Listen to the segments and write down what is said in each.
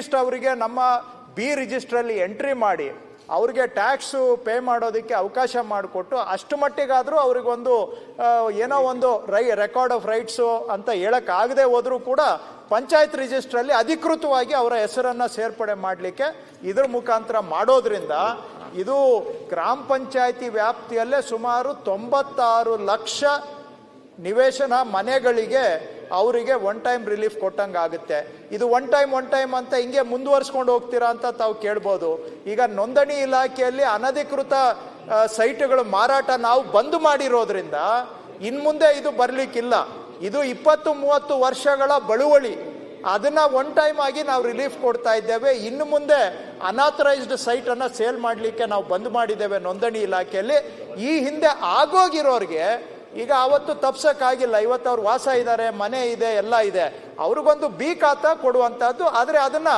At least ಅವರಿಗೆ ನಮ್ಮ B ರಿಜಿಸ್ಟ್ರಲ್ಲಿ entry ಮಾಡಿ ಅವ್ರಿಗೆ ಟ್ಯಾಕ್ಸು ಪೇ ಮಾಡೋದಕ್ಕೆ ಅವಕಾಶ ಮಾಡಿಕೊಟ್ಟು ಅಷ್ಟು ಮಟ್ಟಿಗಾದರೂ ಅವ್ರಿಗೊಂದು ಏನೋ ಒಂದು ರೈ, ರೆಕಾರ್ಡ್ ಆಫ್ ರೈಟ್ಸು ಅಂತ ಹೇಳೋಕ್ಕಾಗದೆ ಹೋದರೂ ಕೂಡ ಪಂಚಾಯತ್ ರಿಜಿಸ್ಟ್ರಲ್ಲಿ ಅಧಿಕೃತವಾಗಿ ಅವರ ಹೆಸರನ್ನು ಸೇರ್ಪಡೆ ಮಾಡಲಿಕ್ಕೆ ಇದ್ರ ಮುಖಾಂತರ ಮಾಡೋದ್ರಿಂದ ಇದು ಗ್ರಾಮ ಪಂಚಾಯತಿ ವ್ಯಾಪ್ತಿಯಲ್ಲೇ ಸುಮಾರು ತೊಂಬತ್ತಾರು ಲಕ್ಷ ನಿವೇಶನ ಮನೆಗಳಿಗೆ ಅವರಿಗೆ ಒನ್ ಟೈಮ್ ರಿಲೀಫ್ ಕೊಟ್ಟಂಗೆ ಆಗುತ್ತೆ ಇದು ಒನ್ ಟೈಮ್ ಒನ್ ಟೈಮ್ ಅಂತ ಹಿಂಗೆ ಮುಂದುವರ್ಸ್ಕೊಂಡು ಹೋಗ್ತೀರಾ ಅಂತ ತಾವು ಕೇಳ್ಬೋದು. ಈಗ ನೋಂದಣಿ ಇಲಾಖೆಯಲ್ಲಿ ಅನಧಿಕೃತ ಸೈಟ್ಗಳು ಮಾರಾಟ ನಾವು ಬಂದ್ ಮಾಡಿರೋದ್ರಿಂದ ಇನ್ನು ಮುಂದೆ ಇದು ಬರಲಿಕ್ಕಿಲ್ಲ. ಇದು ಇಪ್ಪತ್ತು, ಮೂವತ್ತು ವರ್ಷಗಳ ಬಳುವಳಿ. ಅದನ್ನ ಒನ್ ಟೈಮ್ ಆಗಿ ನಾವು ರಿಲೀಫ್ ಕೊಡ್ತಾ ಇದ್ದೇವೆ. ಇನ್ನು ಮುಂದೆ ಅನಾಥರೈಸ್ಡ್ ಸೈಟ್ ಅನ್ನ ಸೇಲ್ ಮಾಡಲಿಕ್ಕೆ ನಾವು ಬಂದ್ ಮಾಡಿದ್ದೇವೆ ನೋಂದಣಿ ಇಲಾಖೆಯಲ್ಲಿ. ಈ ಹಿಂದೆ ಆಗೋಗಿರೋರಿಗೆ ಈಗ ಅವತ್ತು ತಪ್ಸಕ್ಕಾಗಿಲ್ಲ. ಇವತ್ತು ಅವ್ರು ವಾಸ ಇದ್ದಾರೆ ಮನೆ ಇದೆ, ಎಲ್ಲ ಇದೆ. ಅವ್ರಿಗೊಂದು ಬಿ ಖಾತಾ ಕೊಡುವಂಥದ್ದು ಆದರೆ ಅದನ್ನ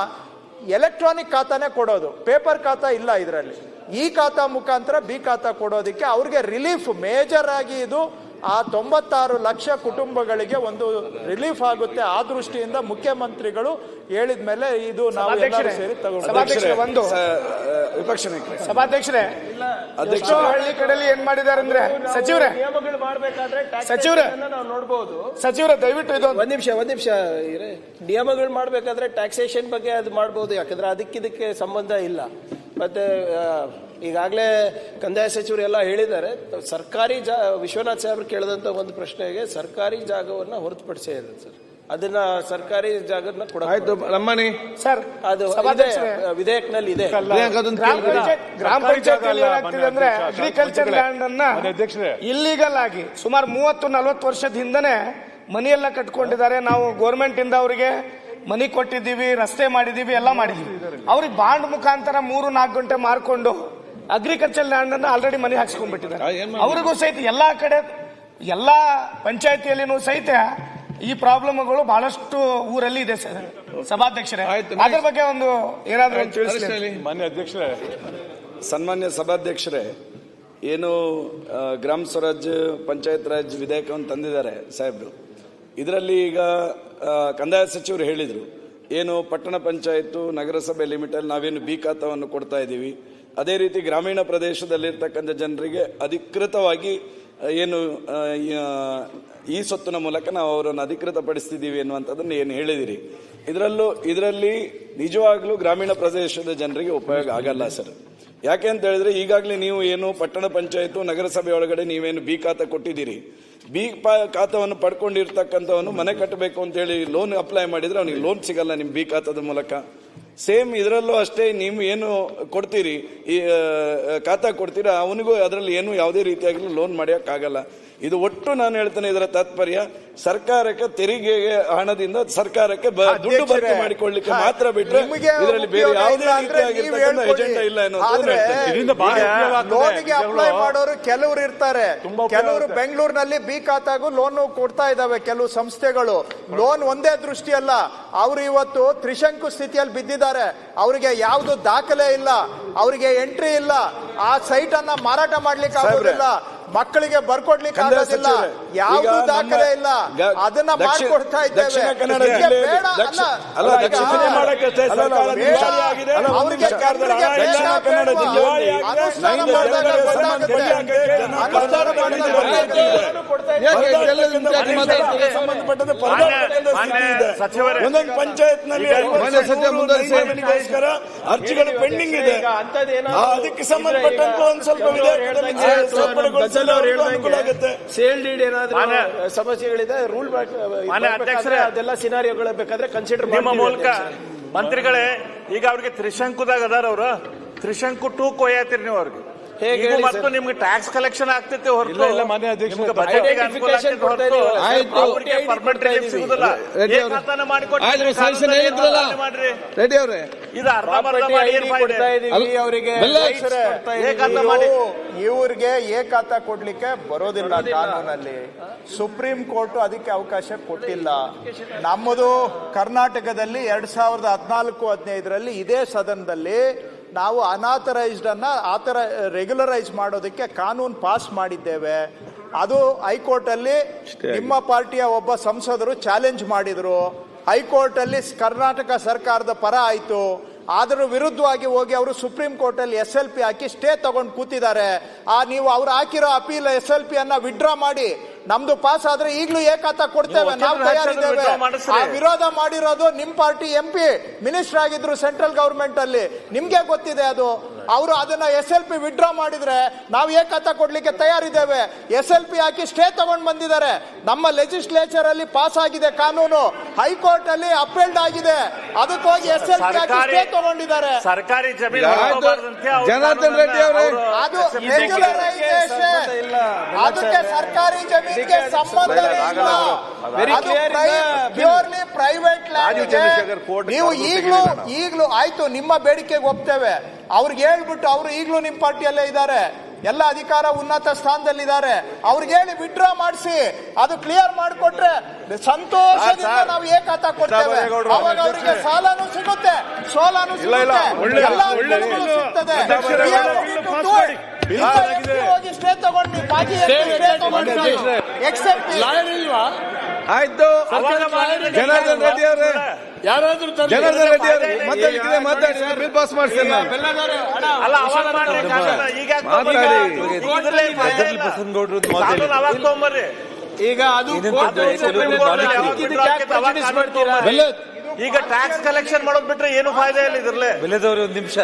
ಎಲೆಕ್ಟ್ರಾನಿಕ್ ಖಾತಾನೇ ಕೊಡೋದು. ಪೇಪರ್ ಖಾತಾ ಇಲ್ಲ ಇದರಲ್ಲಿ. ಈ ಖಾತಾ ಮುಖಾಂತರ ಬಿ ಖಾತಾ ಕೊಡೋದಕ್ಕೆ ಅವ್ರಿಗೆ ರಿಲೀಫ್ ಮೇಜರ್ ಆಗಿ ಇದು ಆ ತೊಂಬತ್ತಾರು ಲಕ್ಷ ಕುಟುಂಬಗಳಿಗೆ ಒಂದು ರಿಲೀಫ್ ಆಗುತ್ತೆ. ಆ ದೃಷ್ಟಿಯಿಂದ ಮುಖ್ಯಮಂತ್ರಿಗಳು ಹೇಳಿದ ಮೇಲೆ ಇದು ನಾವು ಎಲ್ಲರೂ ಸೇರಿ ತಗೊಂಡು ಸಭಾಧ್ಯಕ್ಷರೇ ಒಂದು. ವಿಪಕ್ಷ ನಾಯಕರೇ ಸಭಾಧ್ಯಕ್ಷರೇ ಎಷ್ಟೋ ಹಳ್ಳಿ ಕಡೆಯಲ್ಲಿ ಏನ್ ಮಾಡಿದ್ದಾರೆ ಅಂದ್ರೆ ಸಚಿವರೇ ನಿಯಮಗಳು ಮಾಡಬೇಕಾದ್ರೆ ಸಚಿವರೇ. ನಾವು ನೋಡ್ಬೋದು. ಸಚಿವರೇ ದಯವಿಟ್ಟು ಇದು ಒಂದ್ ನಿಮಿಷ ಒಂದ್ ನಿಮಿಷ ನಿಯಮಗಳು ಮಾಡಬೇಕಾದ್ರೆ ಟ್ಯಾಕ್ಸೇಷನ್ ಬಗ್ಗೆ ಅದು ಮಾಡ್ಬೋದು ಯಾಕಂದ್ರೆ ಅದಕ್ಕಿದಕ್ಕೆ ಸಂಬಂಧ ಇಲ್ಲ. ಮತ್ತೆ ಈಗಾಗಲೇ ಕಂದಾಯ ಸಚಿವರು ಎಲ್ಲ ಹೇಳಿದ್ದಾರೆ ಸರ್ಕಾರಿ ಜಾ ವಿಶ್ವನಾಥ್ ಸಾಹೇಬ್ರು ಕೇಳಿದಂಥ ಒಂದು ಪ್ರಶ್ನೆಗೆ ಸರ್ಕಾರಿ ಜಾಗವನ್ನ ಹೊರತುಪಡಿಸೇ ಇದೆ ಸರ್. ಅದನ್ನ ಸರ್ಕಾರಿ ಜಾಗನ ಕೊಡ ಆಯ್ತು ನಮ್ಮನೆ ಸರ್ ಅದು ವಿಧೇಯಕನಲ್ಲಿ ಇದೆ. ಗ್ರಾಮ ಪಂಚಾಯತ್ ಅಂದ್ರೆ ಅಗ್ರಿಕಲ್ಚರ್ ಲ್ಯಾಂಡ್ ಅನ್ನ ಇಲ್ಲಿಗಲ್ ಆಗಿ ಸುಮಾರು ಮೂವತ್ತು ನಲವತ್ತು ವರ್ಷದ ಹಿಂದನೆ ಮನೆಯೆಲ್ಲ ಕಟ್ಕೊಂಡಿದ್ದಾರೆ. ನಾವು ಗೌರ್ಮೆಂಟ್ ಇಂದ ಅವರಿಗೆ ಮನಿ ಕೊಟ್ಟಿದ್ದೀವಿ ರಸ್ತೆ ಮಾಡಿದೀವಿ ಎಲ್ಲ ಮಾಡಿದೀವಿ ಅವ್ರಿಗೆ ಬಾಂಡ್ ಮುಖಾಂತರ ಮೂರು ನಾಲ್ಕು ಗಂಟೆ ಮಾರ್ಕೊಂಡು ಅಗ್ರಿಕಲ್ಚರ್ ಲ್ಯಾಂಡ್ ಅನ್ನ ಆಲ್ರೆಡಿ ಮನೆ ಹಾಕ್ಸ್ಕೊಂಡ್ಬಿಟ್ಟಿದ್ದಾರೆ. ಅವ್ರಿಗೂ ಸಹಿತ ಎಲ್ಲಾ ಕಡೆ ಎಲ್ಲಾ ಪಂಚಾಯತಿಯಲ್ಲಿನೂ ಸಹಿತ ಈ ಪ್ರಾಬ್ಲಮ್ಗಳು ಬಹಳಷ್ಟು ಊರಲ್ಲಿ ಇದೆ ಸರ್. ಸಭಾಧ್ಯಕ್ಷರೇ. ಆಯ್ತು, ಅದ್ರ ಬಗ್ಗೆ ಒಂದು ಏನಾದ್ರೂ ಮಾನ್ಯ ಅಧ್ಯಕ್ಷರೇ. ಸನ್ಮಾನ್ಯ ಸಭಾಧ್ಯಕ್ಷರೇ ಏನು ಗ್ರಾಮ ಸ್ವರಾಜ್ ಪಂಚಾಯತ್ ರಾಜ್ ವಿಧೇಯಕವನ್ನು ತಂದಿದ್ದಾರೆ ಸಾಹೇಬ್ರು. ಇದರಲ್ಲಿ ಈಗ ಕಂದಾಯ ಸಚಿವರು ಹೇಳಿದರು. ಏನು ಪಟ್ಟಣ ಪಂಚಾಯತ್ತು ನಗರಸಭೆ ಲಿಮಿಟಲ್ಲಿ ನಾವೇನು ಬಿ ಖಾತಾವನ್ನು ಕೊಡ್ತಾ ಇದ್ದೀವಿ. ಅದೇ ರೀತಿ ಗ್ರಾಮೀಣ ಪ್ರದೇಶದಲ್ಲಿರ್ತಕ್ಕಂಥ ಜನರಿಗೆ ಅಧಿಕೃತವಾಗಿ ಏನು ಈ, ಸೊತ್ತಿನ ಮೂಲಕ ನಾವು ಅವರನ್ನು ಅಧಿಕೃತಪಡಿಸ್ತಿದ್ದೀವಿ ಎನ್ನುವಂಥದ್ದನ್ನು ಏನು ಹೇಳಿದಿರಿ. ಇದರಲ್ಲೂ ಇದರಲ್ಲಿ ನಿಜವಾಗ್ಲೂ ಗ್ರಾಮೀಣ ಪ್ರದೇಶದ ಜನರಿಗೆ ಉಪಯೋಗ ಆಗಲ್ಲ ಸರ್. ಯಾಕೆ ಅಂತ ಹೇಳಿದ್ರೆ ಈಗಾಗಲೇ ನೀವು ಏನು ಪಟ್ಟಣ ಪಂಚಾಯತು ನಗರಸಭೆ ಒಳಗಡೆ ನೀವೇನು ಬಿ ಖಾತ ಕೊಟ್ಟಿದ್ದೀರಿ. ಬಿ ಖಾತವನ್ನು ಪಡ್ಕೊಂಡಿರ್ತಕ್ಕಂಥವನು ಮನೆ ಕಟ್ಟಬೇಕು ಅಂತೇಳಿ ಲೋನ್ ಅಪ್ಲೈ ಮಾಡಿದ್ರೆ ಅವನಿಗೆ ಲೋನ್ ಸಿಗಲ್ಲ ನಿಮ್ಮ ಬಿ ಖಾತದ ಮೂಲಕ. ಸೇಮ್ ಇದರಲ್ಲೂ ಅಷ್ಟೇ ನೀವು ಏನು ಕೊಡ್ತೀರಿ, ಈ ಖಾತಾ ಕೊಡ್ತೀರಾ, ಅವನಿಗೂ ಅದರಲ್ಲಿ ಏನು ಯಾವುದೇ ರೀತಿಯಾಗಿ ಲೋನ್ ಮಾಡೋಕ್ಕಾಗಲ್ಲ ಇದು ಒಟ್ಟು ನಾನು ಹೇಳ್ತೇನೆ ಇದರ ತಾತ್ಪರ್ಯ ಸರ್ಕಾರಕ್ಕೆ ತೆರಿಗೆ ಹಣದಿಂದ ಸರ್ಕಾರಕ್ಕೆ ದುಡ್ಡು ಭರ್ತಿ ಅಧ್ಯಕ್ಷರೇ, ಮಾಡಿಕೊಳ್ಳಿಕ್ಕೆ ಮಾತ್ರ ಬಿಟ್ಟರೆ ನಿಮಗೆ ಇದರಲ್ಲಿ ಬೇರೆ ಯಾವುದೇ ರೀತಿಯಾಗಿರ್ತಕ್ಕಂಥ ಎಜೆಂಡಾ ಇಲ್ಲ. ಲೋನಿಗೆ ಅಪ್ಲೈ ಮಾಡೋರು ಕೆಲವರು ಇರ್ತಾರೆ. ತುಂಬಾ ಕೆಲವರು ಬೆಂಗಳೂರಿನಲ್ಲಿ ಬಿ ಖಾತಾಗೂ ಲೋನ್ ಕೊಡ್ತಾ ಇದ್ದಾವೆ ಕೆಲವು ಸಂಸ್ಥೆಗಳು. ಲೋನ್ ಒಂದೇ ದೃಷ್ಟಿ ಅಲ್ಲ. ಅವರು ಇವತ್ತು ತ್ರಿಶಂಕು ಸ್ಥಿತಿಯಲ್ಲಿ ಬಿದ್ದಿದ್ದಾರೆ. ಅವರಿಗೆ ಯಾವುದು ದಾಖಲೆ ಇಲ್ಲ. ಅವರಿಗೆ ಎಂಟ್ರಿ ಇಲ್ಲ. ಆ ಸೈಟ್ ಅನ್ನ ಮಾರಾಟ ಮಾಡ್ಲಿಕ್ಕೆ ಆಗೋದಿಲ್ಲ. ಮಕ್ಕಳಿಗೆ ಬರ್ಕೊಡ್ಲಿಕ್ಕೆ ಆಗೋದಿಲ್ಲ. ಯಾವುದು ದಾಖಲೆ ಇಲ್ಲ. ಅದನ್ನ ಮಾಡ್ಕೊಡ್ತಾ ಇದ್ದೇವೆ. ಸಂಬಂಧಪಟ್ಟಂತೆ ಒಂದೊಂದು ಪಂಚಾಯತ್ನಲ್ಲಿ ಅರ್ಜಿಗಳು ಪೆಂಡಿಂಗ್ ಇದೆ. ಅದಕ್ಕೆ ಸಂಬಂಧಪಟ್ಟಂತ ಒಂದು ಸ್ವಲ್ಪ ವಿಧೇಯಕದಲ್ಲಿ ಅವ್ರಿಗೂ ಅನುಕೂಲ ಆಗುತ್ತೆ. ಸೇಲ್ ಡೀಡ್ ಏನಾದ್ರೂ ಸಮಸ್ಯೆಗಳಿದೆ ರೂಲ್ ಅಧ್ಯಕ್ಷರೇ, ಅದೆಲ್ಲ ಸಿನಾರಿಯೋಗಳು ಬೇಕಾದ್ರೆ ಕನ್ಸಿಡರ್ ನಿಮ್ಮ ಮೂಲಕ ಮಂತ್ರಿಗಳೇ ಈಗ ಅವ್ರಿಗೆ ತ್ರಿಶಂಕುದಾಗ ಅದಾರ ಅವ್ರು. ತ್ರಿಶಂಕು ಟೂ ಕೊಯ್ಯಾತಿರಿ ನೀವು ಅವ್ರಿಗೆ. ಹೇಗೆ ಮತ್ತು ನಿಮ್ಗೆ ಟ್ಯಾಕ್ಸ್ ಕಲೆಕ್ಷನ್ ಆಗ್ತೈತೆ ಹೊರತು. ಇಲ್ಲ, ಮಾನ್ಯ relief ಸಿಗುದಿಲ್ಲ. ರೆಡ್ಡಿ ಅವ್ರೆ. ಇದು? ಅವರಿಗೆ ಇವ್ರಿಗೆ ಏಕಾತ ಕೊಡ್ಲಿಕ್ಕೆ ಬರೋದಿಲ್ಲ ಕಾನೂನಲ್ಲಿ. ಸುಪ್ರೀಂ ಕೋರ್ಟ್ ಅದಕ್ಕೆ ಅವಕಾಶ ಕೊಟ್ಟಿಲ್ಲ. ನಮ್ಮದು ಕರ್ನಾಟಕದಲ್ಲಿ ಎರಡ್ ಸಾವಿರದ ಹದಿನಾಲ್ಕು ಹದಿನೈದರಲ್ಲಿ ಇದೇ ಸದನದಲ್ಲಿ ನಾವು ಅನಾಥರೈಸ್ಡನ್ನು ಅನ್ನ ಆತರ ರೆಗ್ಯುಲರೈಸ್ ಮಾಡೋದಕ್ಕೆ ಕಾನೂನು ಪಾಸ್ ಮಾಡಿದ್ದೇವೆ. ಅದು ಹೈಕೋರ್ಟ್ ಅಲ್ಲಿ ನಿಮ್ಮ ಪಾರ್ಟಿಯ ಒಬ್ಬ ಸಂಸದರು ಚಾಲೆಂಜ್ ಮಾಡಿದ್ರು. ಹೈಕೋರ್ಟ್ ಅಲ್ಲಿ ಕರ್ನಾಟಕ ಸರ್ಕಾರದ ಪರ ಆಯಿತು. ಅದರ ವಿರುದ್ಧವಾಗಿ ಹೋಗಿ ಅವರು ಸುಪ್ರೀಂ ಕೋರ್ಟ್ ಅಲ್ಲಿ ಎಸ್ ಎಲ್ ಪಿ ಹಾಕಿ ಸ್ಟೇ ತಗೊಂಡು ಕೂತಿದ್ದಾರೆ. ಆ ನೀವು ಅವ್ರು ಹಾಕಿರೋ ಅಪೀಲ್ ಎಸ್ ಎಲ್ ಪಿ ಅನ್ನ ವಿಡ್ರಾ ಮಾಡಿ ನಮ್ದು ಪಾಸ್ ಆದ್ರೆ ಈಗಲೂ ಏಕಾತ ಕೊಡ್ತೇವೆ ನಾವು ತಯಾರಿದ್ದೇವೆ. ಆ ವಿರೋಧ ಮಾಡಿರೋದು ನಿಮ್ ಪಾರ್ಟಿ ಎಂ ಪಿ ಮಿನಿಸ್ಟರ್ ಆಗಿದ್ರು ಸೆಂಟ್ರಲ್ ಗವರ್ಮೆಂಟ್ ಅಲ್ಲಿ. ನಿಮ್ಗೆ ಗೊತ್ತಿದೆ ಅದು. ಅವರು ಅದನ್ನ ಎಸ್ ಎಲ್ ಪಿ ವಿಡ್ರಾ ಮಾಡಿದ್ರೆ ನಾವು ಏಕತ ಕೊಡ್ಲಿಕ್ಕೆ ತಯಾರಿದ್ದೇವೆ. ಎಸ್ ಎಲ್ ಪಿ ಹಾಕಿ ಸ್ಟೇ ತಗೊಂಡು ಬಂದಿದ್ದಾರೆ. ನಮ್ಮ ಲೆಜಿಸ್ಲೇಚರ್ ಅಲ್ಲಿ ಪಾಸ್ ಆಗಿದೆ ಕಾನೂನು. ಹೈಕೋರ್ಟ್ ಅಲ್ಲಿ ಅಪೀಲ್ಡ್ ಆಗಿದೆ. ಅದಕ್ಕೆ ಹೋಗಿ ಎಸ್ ಎಲ್ ಪಿ ಹಾಕಿ ಸ್ಟೇ ತಗೊಂಡಿದ್ದಾರೆ. ಸರ್ಕಾರಿ ಜನಾರ್ದನ್ ರೆಡ್ಡಿ ಅವರೇ, ಅದು. ಅದಕ್ಕೆ ಸರ್ಕಾರಿ ಜಮೀನಿಗೆ ಸಂಬಂಧ ಪ್ಯೂರ್ಲಿ ಪ್ರೈವೇಟ್ ಲ್ಯಾಂಡ್ ನೀವು ಈಗಲೂ ಈಗಲೂ ಆಯ್ತು ನಿಮ್ಮ ಬೇಡಿಕೆಗೆ ಒಪ್ತೇವೆ. ಅವ್ರಿಗೆ ಹೇಳ್ಬಿಟ್ಟು ಅವರು ಈಗಲೂ ನಿಮ್ಮ ಪಾರ್ಟಿಯಲ್ಲೇ ಇದ್ದಾರೆ. ಎಲ್ಲ ಅಧಿಕಾರ ಉನ್ನತ ಸ್ಥಾನದಲ್ಲಿದ್ದಾರೆ. ಅವ್ರಿಗೆ ಹೇಳಿ ವಿಡ್ರಾ ಮಾಡಿಸಿ. ಅದು ಕ್ಲಿಯರ್ ಮಾಡಿಕೊಟ್ರೆ ಸಂತೋಷದಿಂದ ನಾವು ಏಕಾತ ಕೊಡ್ತೇವೆ. ಅವಾಗ ಅವರಿಗೆ ಸಾಲನೂ ಸಿಗುತ್ತೆ. ಸೋಲಾನು ಸಿಗುತ್ತೆ. ಎಲ್ಲ ಸಿಗ್ತದೆ. ಹೋಗಿ ಸ್ಟೇ ತಗೊಂಡು ಮಾಜಿ ಸ್ಟೇ ತಗೊಂಡು ಎಕ್ಸೆಪ್ಟ್ ಆಯ್ತು ಜನಾರ್ದನ್ ರೆಡ್ಡಿ ಅವರೇ ಯಾರಾದ್ರೂ ಜನಾರ್ದನ್ ರೆಡ್ಡಿ ಅವರೇ ಮಾತಾಡ್ಲಿಕ್ಕೆ ಮಾತಾಡಿ ಬಿಲ್ ಪಾಸ್ ಮಾಡ್ತೇನೆ. ಈಗ ಮಾತಾಡಿ. ಅದು. ಈಗ ಟ್ಯಾಕ್ಸ್ ಕಲೆಕ್ಷನ್ ಮಾಡೋದ್ ಬಿಟ್ರೆ ಏನು ಫಾಯ್ದೆ ಇಲ್ಲ ಇದ್ರಲ್ಲೇ ಬೆಲೆದವ್ರು ಒಂದ್ ನಿಮಿಷ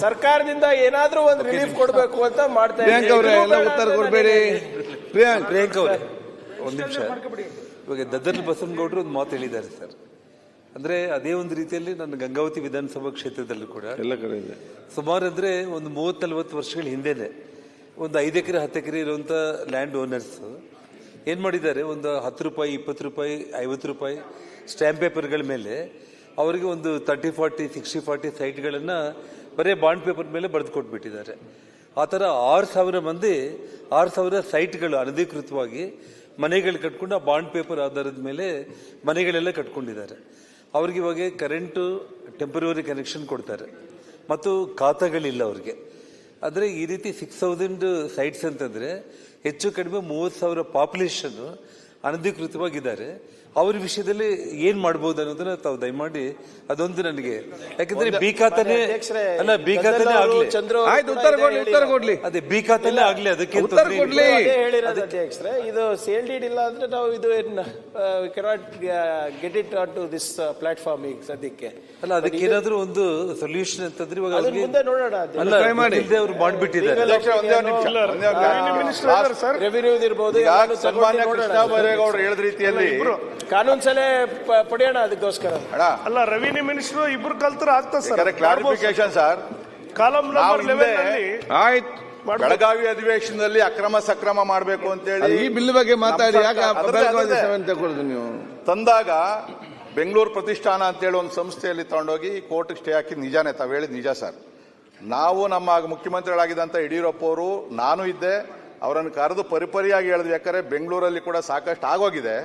ಸರ್ಕಾರದಿಂದ ಏನಾದ್ರೂ ಒಂದು ರಿಲೀಫ್ ಕೊಡಬೇಕು ಅಂತ ಮಾಡ್ತಾ ಪ್ರಿಯಾಂಕ್ ಅವರೇ ಎಲ್ಲ ಉತ್ತರ ಕೊಡಬೇಡಿ ಪ್ರಿಯಾಂಕ್ ಪ್ರಿಯಾಂಕ್ ಅವರೇ ಒಂದು ನಿಮಿಷ. ಇವಾಗ ದದ್ದಲ್ ಬಸವನಗೌಡರು ಒಂದು ಮಾತು ಹೇಳಿದ್ದಾರೆ ಸರ್. ಅಂದ್ರೆ ಅದೇ ಒಂದು ರೀತಿಯಲ್ಲಿ ನನ್ನ ಗಂಗಾವತಿ ವಿಧಾನಸಭಾ ಕ್ಷೇತ್ರದಲ್ಲೂ ಕೂಡ ಎಲ್ಲ ಕಡೆ ಇದೆ. ಸುಮಾರು ಅಂದ್ರೆ ಒಂದು ಮೂವತ್ತು ನಲವತ್ತು ವರ್ಷಗಳ ಹಿಂದೆನೆ ಒಂದು ಐದು ಎಕರೆ ಹತ್ತು ಎಕರೆ ಇರುವಂತ ಲ್ಯಾಂಡ್ ಓನರ್ಸ್ ಏನು ಮಾಡಿದ್ದಾರೆ? ಒಂದು ಹತ್ತು ರೂಪಾಯಿ ಇಪ್ಪತ್ತು ರೂಪಾಯಿ ಐವತ್ತು ರೂಪಾಯಿ ಸ್ಟ್ಯಾಂಪ್ ಪೇಪರ್ಗಳ ಮೇಲೆ ಅವರಿಗೆ ಒಂದು ತರ್ಟಿ ಫಾರ್ಟಿ ಸಿಕ್ಸ್ಟಿ ಫಾರ್ಟಿ ಸೈಟ್ಗಳನ್ನು ಬರೀ ಬಾಂಡ್ ಪೇಪರ್ ಮೇಲೆ ಬರೆದು ಕೊಟ್ಬಿಟ್ಟಿದ್ದಾರೆ. ಆ ಥರ ಆರು ಸಾವಿರ ಮಂದಿ ಆರು ಸಾವಿರ ಸೈಟ್ಗಳು ಅನಧಿಕೃತವಾಗಿ ಮನೆಗಳು ಕಟ್ಕೊಂಡು ಆ ಬಾಂಡ್ ಪೇಪರ್ ಆಧಾರದ ಮೇಲೆ ಮನೆಗಳೆಲ್ಲ ಕಟ್ಕೊಂಡಿದ್ದಾರೆ. ಅವ್ರಿಗೆ ಇವಾಗ ಕರೆಂಟು ಟೆಂಪರರಿ ಕನೆಕ್ಷನ್ ಕೊಡ್ತಾರೆ. ಮತ್ತು ಖಾತಾಗಳಿಲ್ಲ ಅವ್ರಿಗೆ. ಆದರೆ ಈ ರೀತಿ ಸಿಕ್ಸ್ ತೌಸಂಡ್ ಸೈಟ್ಸ್ ಅಂತಂದರೆ ಹೆಚ್ಚು ಕಡಿಮೆ ಮೂವತ್ತು ಸಾವಿರ ಪಾಪ್ಯುಲೇಷನ್ನು ಅನಧಿಕೃತವಾಗಿದ್ದಾರೆ. ಅವ್ರ ವಿಷಯದಲ್ಲಿ ಏನ್ ಮಾಡ್ಬೋದು ಅನ್ನೋದನ್ನ ತಾವು ದಯಮಾಡಿ ಅದೊಂದು ನನಗೆ. ಯಾಕಂದ್ರೆ ಬೀಕಾತನೇ ಅಲ್ಲ ಬೀಕಾತನೇ ಆಗ್ಲಿ. ಚಂದ್ರು ಆಯ್ತು ಉತ್ತರ ಕೊಡ್ಲಿ ಉತ್ತರ ಕೊಡ್ಲಿ. ಅದೇ ಬಿ ಖಾತಾನೆ ಆಗ್ಲಿ ಅದಕ್ಕೆ ಉತ್ತರ ಕೊಡ್ಲಿ. ಅದೇ ಹೇಳಿರೋದು ಅಧ್ಯಕ್ಷರೇ ಇದು ಸೇಲ್ ಡೀಡ್ ಇಲ್ಲ ಅಂದ್ರೆ ನಾವು ಇದು cannot get it on to this platform ಈಗ ಸದ್ಯಕ್ಕೆ. ಅಲ್ಲ ಅದಕ್ಕೆ ಏನಾದ್ರೂ ಒಂದು ಸೊಲ್ಯೂಷನ್ ಅಂತಂದ್ರೆ ಇವಾಗ ಮುಂದೆ ನೋಡೋಣ. ಅಲ್ಲ ಅವ್ರು ಮಾಡ್ಬಿಟ್ಟಿದ್ದಾರೆ. ರೆವಿನ್ಯೂ ಇರ್ಬೋದು ಸನ್ಮಾನ್ಯ. ಕೃಷ್ಣ ಬೈರೇಗೌಡರು ಹೇಳಿದ ರೀತಿಯಲ್ಲಿ ಕಾನೂನು ಸಲಹೆ ಪ- ಪಡೆಯೋಣ ಅದಕ್ಕೋಸ್ಕರ. ಅಣ್ಣ. ಅಲ್ಲ ರೆವಿನ್ಯೂ ಮಿನಿಸ್ಟರ್ ಇಬ್ರು ಕಲ್ತರ ಆಗ್ತದೆ sir. Clarification sir column number eleven ಆಯ್ತು. ಬೆಳಗಾವಿ ಅಧಿವೇಶನದಲ್ಲಿ ಅಕ್ರಮ ಸಕ್ರಮ ಮಾಡಬೇಕು ಅಂತ ಹೇಳಿ ಈ ಬಿಲ್ ಬಗ್ಗೆ ಮಾತಾಡಿ. ಯಾಕೆ ನೀವು? ತಂದಾಗ ಬೆಂಗಳೂರು ಪ್ರತಿಷ್ಠಾನ ಅಂತೇಳಿ ಒಂದು ಸಂಸ್ಥೆಯಲ್ಲಿ ತಗೊಂಡೋಗಿ ಕೋರ್ಟ್ ಸ್ಟೇ ಹಾಕಿ ನಿಜಾನೇ ತಾವು ಹೇಳಿದ್ ನಿಜ ಸರ್ ನಾವು ನಮ್ಮ ಮುಖ್ಯಮಂತ್ರಿಗಳಾಗಿದ್ದಂಥ ಯಡಿಯೂರಪ್ಪ ಅವರು ನಾನು ಇದ್ದೆ ಅವರನ್ನು ಕರೆದು ಪರಿಪರಿಯಾಗಿ ಹೇಳಿದ್ವಿ ಯಾಕಂದ್ರೆ ಬೆಂಗಳೂರಲ್ಲಿ ಕೂಡ ಸಾಕಷ್ಟು ಆಗೋಗಿದೆ.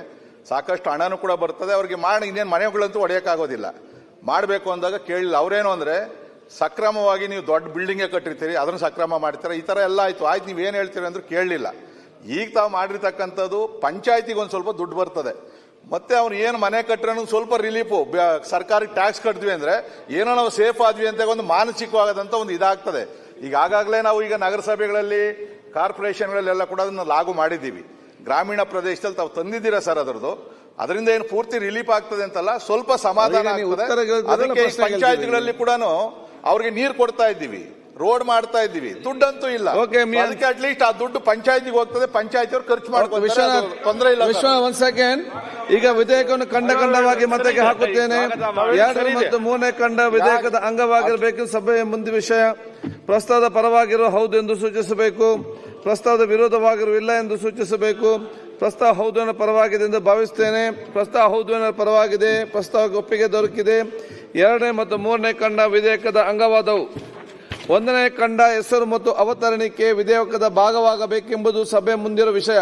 ಸಾಕಷ್ಟು ಹಣನೂ ಕೂಡ ಬರ್ತದೆ. ಅವ್ರಿಗೆ ಮಾಡಿ, ಇನ್ನೇನು ಮನೆಗಳಂತೂ ಒಡೆಯೋಕ್ಕಾಗೋದಿಲ್ಲ. ಮಾಡಬೇಕು ಅಂದಾಗ ಕೇಳಿಲ್ಲ. ಅವರೇನು ಅಂದರೆ, ಸಕ್ರಮವಾಗಿ ನೀವು ದೊಡ್ಡ ಬಿಲ್ಡಿಂಗೇ ಕಟ್ಟಿರ್ತೀರಿ, ಅದನ್ನು ಸಕ್ರಮ ಮಾಡ್ತೀರ? ಈ ಥರ ಎಲ್ಲ ಆಯಿತು. ಆಯ್ತು, ನೀವು ಏನು ಹೇಳ್ತೀರಿ ಅಂದರೂ ಕೇಳಲಿಲ್ಲ. ಈಗ ತಾವು ಮಾಡಿರ್ತಕ್ಕಂಥದ್ದು ಪಂಚಾಯತಿಗೆ ಒಂದು ಸ್ವಲ್ಪ ದುಡ್ಡು ಬರ್ತದೆ. ಮತ್ತೆ ಅವ್ನು ಏನು ಮನೆ ಕಟ್ಟರೆ ಸ್ವಲ್ಪ ರಿಲೀಫು ಸರ್ಕಾರಕ್ಕೆ ಟ್ಯಾಕ್ಸ್ ಕಟ್ತೀವಿ ಅಂದರೆ, ಏನೋ ನಾವು ಸೇಫ್ ಆದ್ವಿ ಅಂತ ಒಂದು ಮಾನಸಿಕವಾಗದಂತ ಒಂದು ಇದಾಗ್ತದೆ. ಈಗ ಆಗಾಗಲೇ ನಾವು ಈಗ ನಗರಸಭೆಗಳಲ್ಲಿ ಕಾರ್ಪೊರೇಷನ್ಗಳಲ್ಲೆಲ್ಲ ಕೂಡ ಅದನ್ನು ಲಾಗು ಮಾಡಿದ್ದೀವಿ. ಗ್ರಾಮೀಣ ಪ್ರದೇಶದಲ್ಲಿ ತಾವು ತಂದಿದ್ದೀರಾ ಸರ್ ಅದರದ್ದು? ಅದರಿಂದ ಏನು ಪೂರ್ತಿ ರಿಲೀಫ್ ಆಗ್ತದೆ ಅಂತಲ್ಲ ಸ್ವಲ್ಪ ಸಮಾಧಾನ ಆಗ್ತದೆ. ಅದಕ್ಕೆ. ಪಂಚಾಯತ್ಗಳಲ್ಲಿ ಕೂಡ ಅವ್ರಿಗೆ ನೀರು ಕೊಡ್ತಾ ಇದ್ದೀವಿ. ರೋಡ್ ಮಾಡ್ತಾ ಇದ್ದೀವಿ. ದುಡ್ಡಂತೂ ಇಲ್ಲ. ಓಕೆ ಮಿ- ಅದಕ್ಕೆ ಅಟ್ಲೀಸ್ಟ್ ಆ ದುಡ್ಡು ಪಂಚಾಯತಿಗೆ ಹೋಗ್ತದೆ ಪಂಚಾಯತಿ ಅವ್ರು ಖರ್ಚು ಮಾಡ್ತಾರೆ ತೊಂದರೆ ಇಲ್ಲ ವಿಶ್ವ. ಒಂದ್ ಸೆಕೆಂಡ್ ಈಗ ವಿಧೇಯಕವನ್ನು ಖಂಡ ಖಂಡವಾಗಿ ಮತಕ್ಕೆ ಹಾಕುತ್ತೇನೆ. ಎರಡು ಮತ್ತು ಮೂರನೇ ಖಂಡ ವಿಧೇಯಕದ ಅಂಗವಾಗಿರಬೇಕು ಸಭೆಯ ಮುಂದೆ ವಿಷಯ. ಪ್ರಸ್ತಾವದ ಪರವಾಗಿರೋ ಹೌದು ಎಂದು ಸೂಚಿಸಬೇಕು. ಪ್ರಸ್ತಾವದ ವಿರೋಧವಾಗಿರುವ ಇಲ್ಲ ಎಂದು ಸೂಚಿಸಬೇಕು. ಪ್ರಸ್ತಾವ ಹೌದು ಅನ್ನೋ ಪರವಾಗಿದೆ ಎಂದು ಭಾವಿಸುತ್ತೇನೆ. ಪ್ರಸ್ತಾವ ಹೌದು ಅನ್ನೋ ಪರವಾಗಿದೆ. ಪ್ರಸ್ತಾವಕ್ಕೆ ಒಪ್ಪಿಗೆ ದೊರಕಿದೆ. ಎರಡನೇ ಮತ್ತು ಮೂರನೇ ಕಂಡ ವಿಧೇಯಕದ ಅಂಗವಾದವು. ಒಂದನೇ ಕಂಡ ಹೆಸರು ಮತ್ತು ಅವತರಣಿಕೆ ವಿಧೇಯಕದ ಭಾಗವಾಗಬೇಕೆಂಬುದು ಸಭೆ ಮುಂದಿರುವ ವಿಷಯ.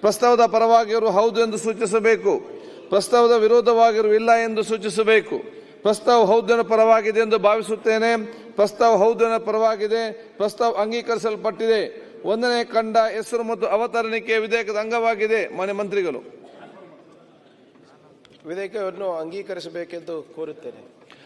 ಪ್ರಸ್ತಾವದ ಪರವಾಗಿರುವ ಹೌದು ಎಂದು ಸೂಚಿಸಬೇಕು. ಪ್ರಸ್ತಾವದ ವಿರೋಧವಾಗಿರುವ ಇಲ್ಲ ಎಂದು ಸೂಚಿಸಬೇಕು. ಪ್ರಸ್ತಾವ ಹೌದನ ಪರವಾಗಿದೆ ಎಂದು ಭಾವಿಸುತ್ತೇನೆ. ಪ್ರಸ್ತಾವ ಹೌದನ ಪರವಾಗಿದೆ. ಪ್ರಸ್ತಾವ ಅಂಗೀಕರಿಸಲ್ಪಟ್ಟಿದೆ. ಒಂದನೇ ಕಂಡ ಹೆಸರು ಮತ್ತು ಅವತರಣಿಕೆ ವಿಧೇಯಕದ ಅಂಗವಾಗಿದೆ. ಮಾನ್ಯ ಮಂತ್ರಿಗಳು. ವಿಧೇಯಕವನ್ನು ಅಂಗೀಕರಿಸಬೇಕೆಂದು ಕೋರುತ್ತೇನೆ.